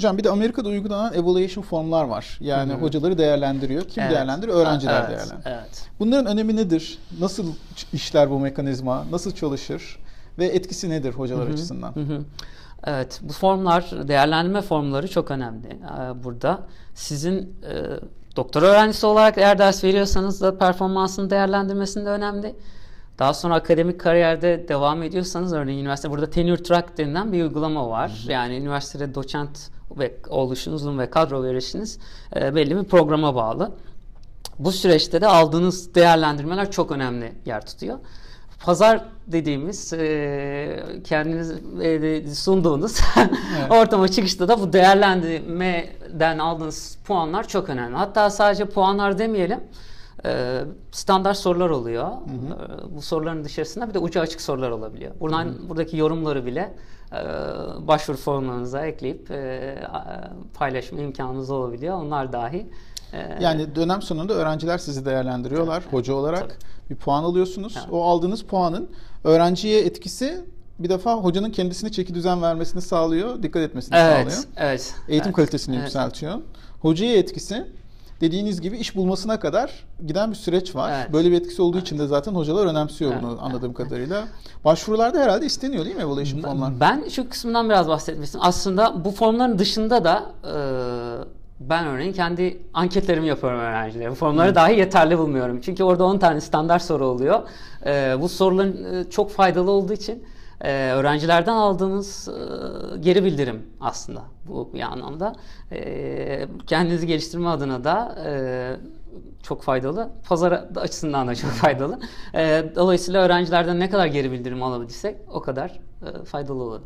Hocam bir de Amerika'da uygulanan evaluation formlar var. Yani Hı-hı. hocaları değerlendiriyor. Kim Evet. değerlendiriyor? Öğrenciler evet, değerlendiriyor. Evet. Bunların önemi nedir? Nasıl işler bu mekanizma? Nasıl çalışır? Ve etkisi nedir hocalar Hı hı, açısından? hı hı. Evet, bu formlar, değerlendirme formları çok önemli ee, burada. Sizin e, doktor öğrencisi olarak eğer ders veriyorsanız da performansını değerlendirmesinde önemli. Daha sonra akademik kariyerde devam ediyorsanız örneğin üniversite burada tenure track denilen bir uygulama var. Yani üniversitede doçent ve oluşunuzun ve kadro verişiniz e, belli bir programa bağlı. Bu süreçte de aldığınız değerlendirmeler çok önemli yer tutuyor. Pazar dediğimiz e, kendiniz e, sunduğunuz Evet. ortama çıkışta da bu değerlendirmeden aldığınız puanlar çok önemli. Hatta sadece puanlar demeyelim e, standart sorular oluyor. E, Bu soruların dışarısında bir de ucu açık sorular olabiliyor. Buradan buradaki yorumları bile e, başvuru formlarınıza ekleyip e, paylaşma imkanınız olabiliyor. Onlar dahi e, Yani dönem sonunda öğrenciler sizi değerlendiriyorlar hoca olarak. Bir puan alıyorsunuz. Evet. O aldığınız puanın öğrenciye etkisi bir defa hocanın kendisine çeki düzen vermesini sağlıyor, dikkat etmesini evet, sağlıyor. evet. Eğitim evet, kalitesini evet. yükseltiyor. Hocaya etkisi dediğiniz gibi iş bulmasına kadar giden bir süreç var. Evet. Böyle bir etkisi olduğu için de zaten hocalar önemsiyor Evet, bunu evet, anladığım kadarıyla. Başvurularda herhalde isteniyor değil mi evaluation formlar? Ben şu kısmından biraz bahsetmek istiyorum. Aslında bu formların dışında da e, ben örneğin kendi anketlerimi yapıyorum öğrencilere. Bu formları dahi yeterli bulmuyorum. Çünkü orada 10 tane standart soru oluyor. E, bu soruların e, çok faydalı olduğu için e, öğrencilerden aldığımız e, geri bildirim aslında bu bir anlamda. E, kendinizi geliştirme adına da e, çok faydalı. Pazar açısından da çok faydalı. E, dolayısıyla öğrencilerden ne kadar geri bildirim alabilirsek o kadar e, faydalı olur.